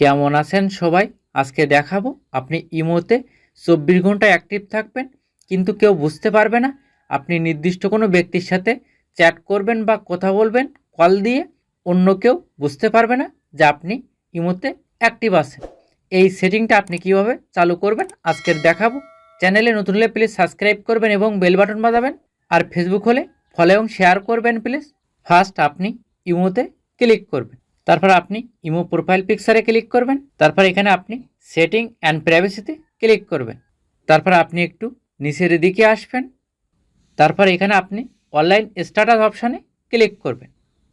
কেমন আছেন সবাই? আজকে দেখাবো, আপনি ইমোতে চব্বিশ ঘণ্টা অ্যাক্টিভ থাকবেন, কিন্তু কেউ বুঝতে পারবে না। আপনি নির্দিষ্ট কোনো ব্যক্তির সাথে চ্যাট করবেন বা কথা বলবেন কল দিয়ে অন্য কেউ বুঝতে পারবে না যে আপনি ইমোতে অ্যাক্টিভ আছেন। এই সেটিংটা আপনি কীভাবে চালু করবেন আজকের দেখাবো। চ্যানেলে নতুন হলে প্লিজ সাবস্ক্রাইব করবেন এবং বেল বাটন বাজাবেন। আর ফেসবুক হলে ফলো এবং শেয়ার করবেন প্লিজ ফার্স্ট আপনি ইমোতে ক্লিক করবেন। তারপর আপনি ইমো প্রোফাইল পিকচারে ক্লিক করবেন। তারপর এখানে আপনি সেটিং অ্যান্ড প্রাইভেসিতে ক্লিক করবেন। তারপর আপনি একটু নিচের দিকে আসবেন। তারপর এখানে আপনি অনলাইন স্ট্যাটাস অপশানে ক্লিক করবেন।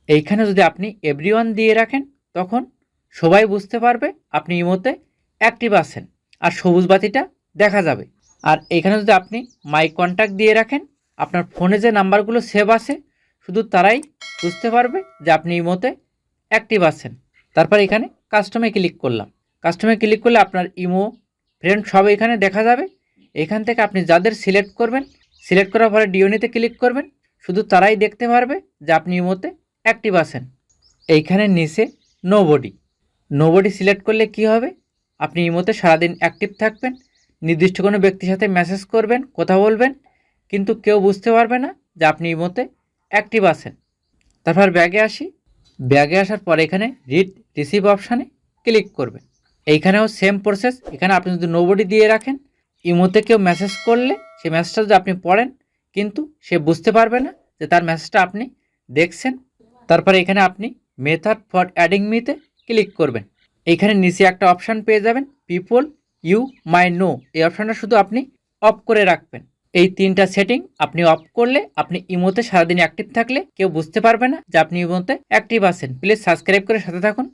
এইখানে যদি আপনি এভরিওয়ান দিয়ে রাখেন, তখন সবাই বুঝতে পারবে আপনি ইমোতে অ্যাক্টিভ আছেন আর সবুজ বাতিটা দেখা যাবে। আর এখানে যদি আপনি মাই কন্ট্যাক্ট দিয়ে রাখেন, আপনার ফোনে যে নাম্বারগুলো সেভ আছে, শুধু তারাই বুঝতে পারবে যে আপনি ইমোতে অ্যাক্টিভ আছেন। তারপর এখানে কাস্টমে ক্লিক করলাম। কাস্টমে ক্লিক করলে আপনার ইমো ফ্রেন্ড সব এখানে দেখা যাবে। এখান থেকে আপনি যাদের সিলেক্ট করবেন সিলেক্ট করার পরে ডিওনিতে ক্লিক করবেন। শুধু তারাই দেখতে পারবে যে আপনি ইমোতে অ্যাক্টিভ আছেন। এইখানে নিচে nobody nobody select করলে কি হবে? আপনি ইমোতে সারাদিন অ্যাক্টিভ থাকবেন, নির্দিষ্ট কোনো ব্যক্তির সাথে মেসেজ করবেন, কথা বলবেন, কিন্তু কেউ বুঝতে পারবে না যে আপনি ইমোতে অ্যাক্টিভ আছেন। তারপর ব্যাগে আসি। ব্যাগে আসার পর এখানে রিড রিসিভ অপশানে ক্লিক করবেন। এইখানেও সেম প্রসেস এখানে আপনি যদি নোবডি দিয়ে রাখেন, ইমোতে কেউ মেসেজ করলে সেই মেসেজটা যদি আপনি পড়েন, কিন্তু সে বুঝতে পারবে না যে তার মেসেজটা আপনি দেখছেন। তারপরে এখানে আপনি মেথড ফর অ্যাডিং মিতে ক্লিক করবেন। এইখানে নিচে একটা অপশান পেয়ে যাবেন পিপল ইউ মাই নো এই অপশানটা শুধু আপনি অফ করে রাখবেন। এই তিনটা সেটিং আপনি অফ করলে, আপনি ইমোতে সারাদিন অ্যাক্টিভ থাকলে কেউ বুঝতে পারবে না যে আপনি ইমোতে অ্যাক্টিভ আছেন। প্লিজ সাবস্ক্রাইব করে সাথে থাকুন।